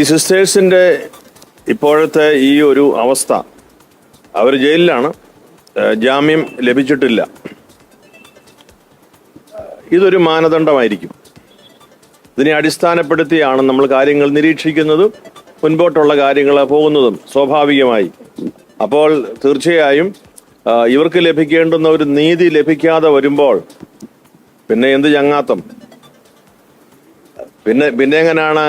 ഈ സിസ്റ്റേഴ്സിന്റെ ഇപ്പോഴത്തെ ഈ ഒരു അവസ്ഥ അവർ ജയിലിലാണ് ജാമ്യം ലഭിച്ചിട്ടില്ല. ഇതൊരു മാനദണ്ഡമായിരിക്കും. ഇതിനെ അടിസ്ഥാനപ്പെടുത്തിയാണ് നമ്മൾ കാര്യങ്ങൾ നിരീക്ഷിക്കുന്നതും മുൻപോട്ടുള്ള കാര്യങ്ങൾ പോകുന്നതും സ്വാഭാവികമായി. അപ്പോൾ തീർച്ചയായും ഇവർക്ക് ലഭിക്കേണ്ടുന്ന ഒരു നീതി ലഭിക്കാതെ വരുമ്പോൾ പിന്നെ എന്ത് ചങ്ങാത്തം? പിന്നെ പിന്നെ എങ്ങനെയാണ്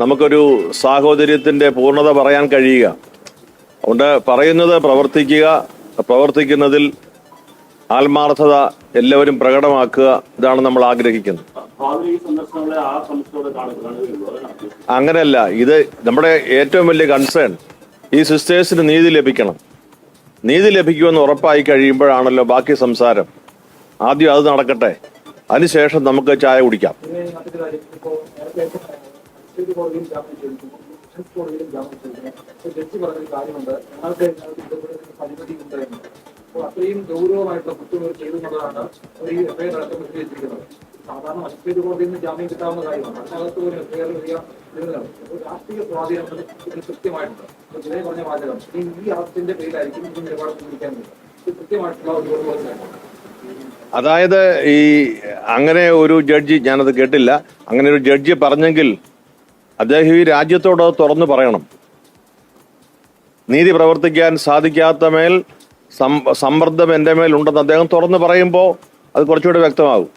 നമുക്കൊരു സാഹോദര്യത്തിന്റെ പൂർണത പറയാൻ കഴിയുക. അതുകൊണ്ട് പറയുന്നത് പ്രവർത്തിക്കുക പ്രവർത്തിക്കുന്നതിൽ ആത്മാർത്ഥത എല്ലാവരും പ്രകടമാക്കുക ഇതാണ് നമ്മൾ ആഗ്രഹിക്കുന്നത്. അങ്ങനെയല്ല ഇത് നമ്മുടെ ഏറ്റവും വലിയ കൺസേൺ ഈ സിസ്റ്റേഴ്സിന് നീതി ലഭിക്കണം. നീതി ലഭിക്കുമെന്ന് ഉറപ്പായി കഴിയുമ്പോഴാണല്ലോ ബാക്കി സംസാരം. ആദ്യം അത് നടക്കട്ടെ. അതിനുശേഷം നമുക്ക് ചായ കുടിക്കാം. ഡിസ്ട്രിക്ട് ജാമ്യം ചോദിക്കുന്നു കോടതിയിലും ജാമ്യം ചോദിക്കുന്നു ജഡ്ജി പറഞ്ഞൊരു കാര്യമുണ്ട്. ഞങ്ങൾക്ക് ഞങ്ങൾക്ക് ഇതുപോലെ പരിമിതി ഉണ്ട് എന്ന്. അപ്പോൾ അത്രയും ഗൗരവമായിട്ടുള്ള കുറ്റങ്ങൾ ചെയ്തു ഈ എഫ്ഐആർ അടക്കം വിശദീകരിച്ചിരിക്കുന്നത് സാധാരണ മജിസ്ട്രേറ്റ് കോടതിയിൽ നിന്ന് ജാമ്യം കിട്ടാവുന്ന കാര്യമാണ്. അതിനകത്ത് ഒരു എഫ്ഐആർ വലിയ രാഷ്ട്രീയ സ്വാധീനം ഇതിന് കൃത്യമായിട്ടുണ്ട്. അപ്പോൾ പറഞ്ഞ വാചകം ഈ ഈ ആർട്ടിന്റെ പേരിലായിരിക്കും ഇതിന് നിലപാട് സ്വീകരിക്കാൻ ഇത് കൃത്യമായിട്ടുള്ള ഒരു ബോധവൽക്കരണം അതായത് ഈ അങ്ങനെ ഒരു ജഡ്ജി ഞാനത് കേട്ടില്ല. അങ്ങനെ ഒരു ജഡ്ജി പറഞ്ഞെങ്കിൽ അദ്ദേഹം ഈ രാജ്യത്തോട് തുറന്നു പറയണം. നീതി പ്രവർത്തിക്കാൻ സാധിക്കാത്ത മേൽ സമ്മർദ്ദം എന്റെ മേൽ ഉണ്ടെന്ന് അദ്ദേഹം തുറന്നു പറയുമ്പോൾ അത് കുറച്ചുകൂടി വ്യക്തമാകും.